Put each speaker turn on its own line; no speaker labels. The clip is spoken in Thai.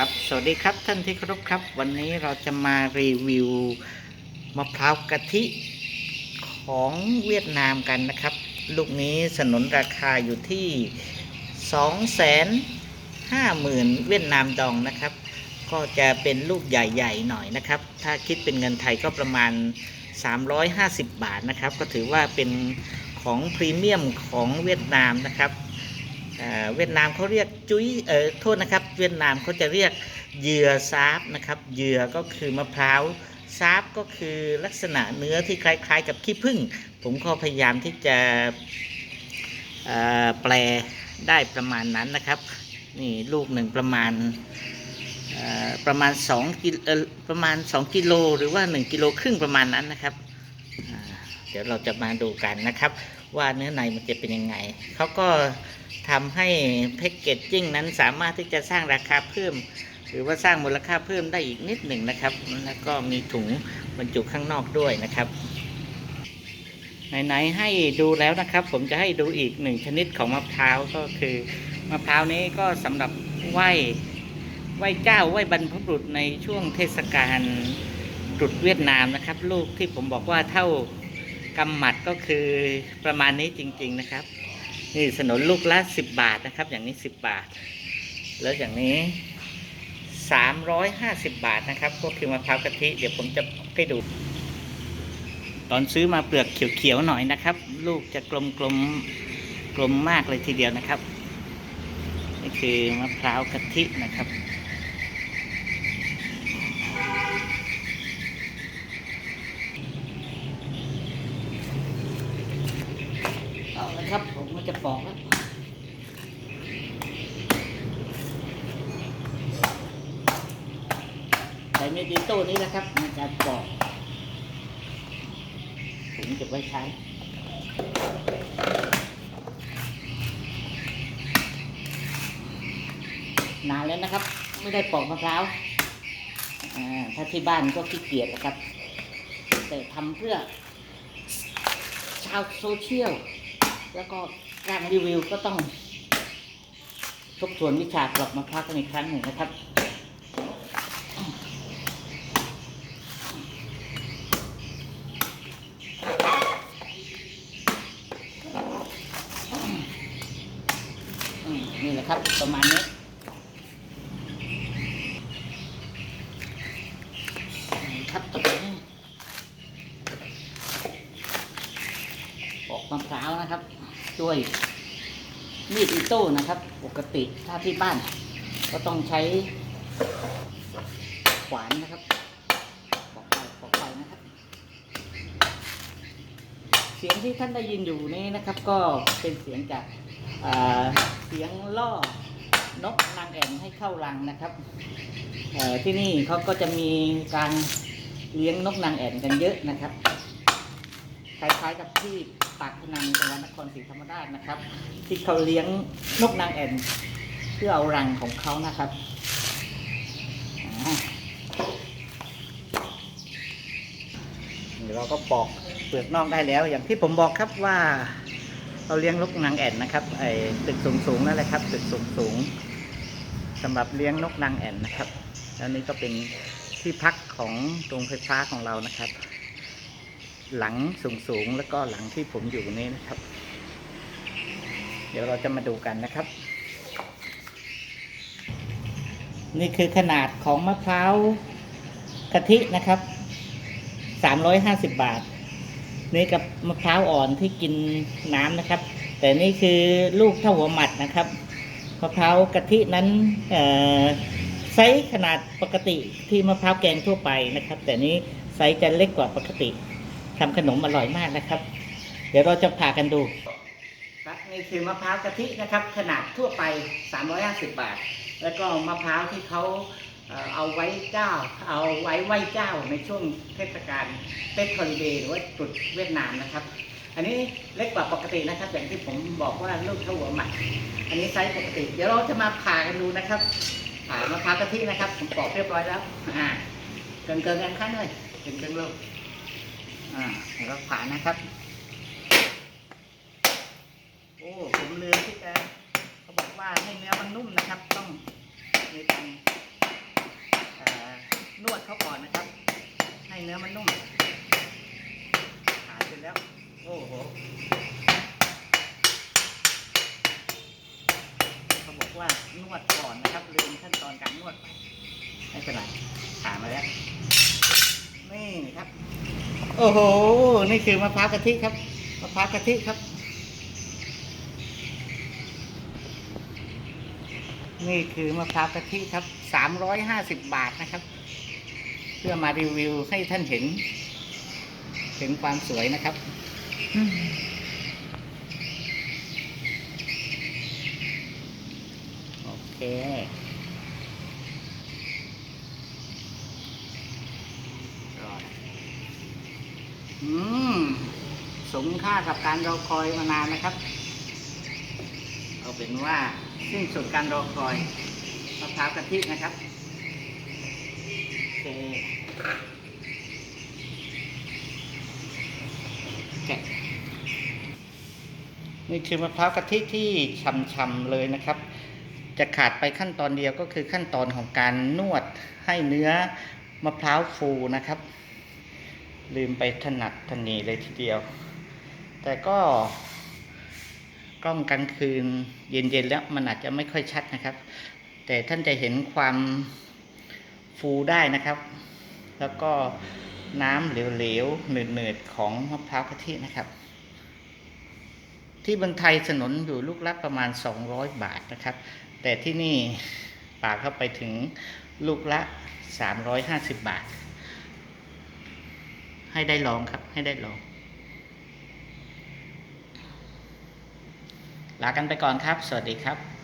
ครับสวัสดีครับท่านที่เคารพครับ วันนี้เราจะมารีวิวมะพร้าวกะทิของเวียดนามกันนะครับ ลูกนี้สนนราคาอยู่ที่ 2 5 0 0 0 0 เวียดนามดองนะครับ ก็จะเป็นลูกใหญ่ๆหน่อยนะครับ ถ้าคิดเป็นเงินไทยก็ประมาณ 350 บาทนะครับ ก็ถือว่าเป็นของพรีเมียมของเวียดนามนะครับ เวียดนามเขาเรียกจุ้ยเออโทษนะครับ เวียดนามเขาจะเรียกเหยื่อซาบนะครับเหยื่อก็คือมะพร้าวซาบก็คือลักษณะเนื้อที่คล้าย ๆ กับขี้ผึ้งผมก็พยายามที่จะแปลได้ประมาณนั้นนะครับ นี่ลูกหนึ่งประมาณประมาณ2กิโลเอ่อประมาณ 2 กิโลหรือว่า 1 กิโลครึ่งประมาณนั้นนะครับ เดี๋ยวเราจะมาดูกันนะครับ ว่าเนื้อในมันจะเป็นยังไงเขาก็ ทำให้แพ็กเกจจิ้งนั้นสามารถที่จะสร้างราคาเพิ่ม หรือว่าสร้างมูลค่าเพิ่มได้อีกนิดหนึ่งนะครับ แล้วก็มีถุงบรรจุข้างนอกด้วยนะครับไหนๆให้ดูแล้วนะครับ ผมจะให้ดูอีกหนึ่งชนิดของมะพร้าวก็คือมะพร้าวนี้ก็สำหรับไหว้ไหว้เจ้าไหว้บรรพบุรุษในช่วงเทศกาลตรุษเวียดนามนะครับ ลูกที่ผมบอกว่าเท่ากำหมัดก็คือประมาณนี้จริง ๆนะครับ นี่สนนลูกละสิบบาทนะครับ อย่างนี้สิบบาท แล้วอย่างนี้สามร้อยห้าสิบบาทนะครับ ก็คือมะพร้าวกะทิ เดี๋ยวผมจะให้ดู ตอนซื้อมาเปลือกเขียวๆหน่อยนะครับ ลูกจะกลมๆกลมกลมมากเลยทีเดียวนะครับ นี่คือมะพร้าวกะทินะครับ เอาละครับ ผมก็ จะปอกแล้วใส่เมดิโต้นี้นะครับในการปอกผมจะไว้ใช้นานแล้วนะครับ ไม่ได้ปอกมะพร้าวถ้าที่บ้านก็ขี้เกียจนะครับ แต่ทำเพื่อชาวโซเชียล แล้วก็ การรีวิวก็ต้องทบทวนวิชาปลอกมะพร้าวกันอีกครั้งหนึ่งนะครับ นี่แหละครับประมาณนี้ครับตรงนี้ปอกมะพร้าวนะครับ ด้วยมีดอิโต้นะครับ ปกติถ้าที่บ้าน ก็ต้องใช้ขวานนะครับปอกไปปอกไปนะครับ เสียงที่ท่านได้ยินอยู่นี้นะครับ ก็เป็นเสียงจากอ่าเสียงล่อนกนางแอ่นให้เข้ารังนะครับที่นี่เขาก็จะมีการเลี้ยงนกนางแอ่นกันเยอะนะครับคล้ายๆกับที่ ปากพนังจังหวัดนครศรีธรรมราชนะครับ ที่เขาเลี้ยงนกนางแอ่นเพื่อเอารังของเขานะครับเดี๋ยวเราก็ปอกเปลือกนอกได้แล้ว อย่างที่ผมบอกครับว่าเราเลี้ยงนกนางแอ่นนะครับไอ้ตึกสูงสูงๆนั่นแหละครับตึกสูงสูงๆสำหรับเลี้ยงนกนางแอ่นนะครับ แล้วนี่ก็เป็นที่พักของโรงไฟฟ้าของเรานะครับ หลังสูงสูงๆ แล้วก็หลังที่ผมอยู่นี่นะครับ เดี๋ยวเราจะมาดูกันนะครับ นี่คือขนาดของมะพร้าวกะทินะครับ350บาท นี่กับมะพร้าวอ่อนที่กินน้ำนะครับ แต่นี่คือลูกเท่าหัวหมัดนะครับมะพร้าวกะทินั้นไซส์ขนาดปกติที่มะพร้าวแกงทั่วไปนะครับ แต่นี้ไซส์จะเล็กกว่าปกติ ทำขนมอร่อยมากนะครับ เดี๋ยวเราจะพากันดูครับนี่คือมะพร้าวกะทินะครับ ขนาดทั่วไป 350 บาท แล้วก็มะพร้าวที่เขาเอาไว้เจ้า เอาไว้ไหว้เจ้าในช่วงเทศกาลเต็กฮอลิเดย์หรือว่าตรุษเวียดนามนะครับ อันนี้เล็กกว่าปกตินะครับ อย่างที่ผมบอกว่าลูกเท่าหัวหมัดอันนี้ไซส์ปกติ เดี๋ยวเราจะมาผ่ากันดูนะครับผ่ามะพร้าวกะทินะครับ ผมปอกเรียบร้อยแล้วอ่าเกินเกินกันขั้นเลยเกินเกินลูก อ่าแล้วก็ขวานะครับ โอ้ผมลืมที่จะเขาบอกว่าให้เนื้อมันนุ่มนะครับ ต้องมีการนวดเขาก่อนนะครับ ให้เนื้อมันนุ่มหายไปแล้ว โอ้โหเขาบอกว่านวดก่อนนะครับลืมขั้นตอนการนวดไปไม่เป็นไรผ่านมาแล้วนี่ครับ โอ้โห นี่คือมะพร้าวกะทิครับ มะพร้าวกะทิครับ นี่คือมะพร้าวกะทิครับ สามร้อยห้าสิบบาทนะครับ เพื่อมารีวิวให้ท่านเห็น เห็นความสวยนะครับโอเค รอนะอืม สมค่ากับการรอคอยมานานนะครับ เอาเป็นว่าสิ้นสุดการรอคอยมะพร้าวกะทินะครับเคแกะนี่คือมะพร้าวกะทิที่ช่ำๆเลยนะครับ จะขาดไปขั้นตอนเดียวก็คือขั้นตอนของการนวดให้เนื้อมะพร้าวฟูนะครับ ลืมไปถนัดทนีเลยทีเดียว แต่ก็กล้องกลางคืนเย็นๆแล้วมันอาจจะไม่ค่อยชัดนะครับ แต่ท่านจะเห็นความฟูได้นะครับ แล้วก็น้ำเหลวๆหนืดๆของมะพร้าวกะทินะครับ ที่เมืองไทยสนนอยู่ลูกละประมาณ 200 บาทนะครับ แต่ที่นี่ปากเข้าไปถึงลูกละ 350 บาท ให้ได้ลองครับให้ได้ลอง ลากันไปก่อนครับ สวัสดีครับ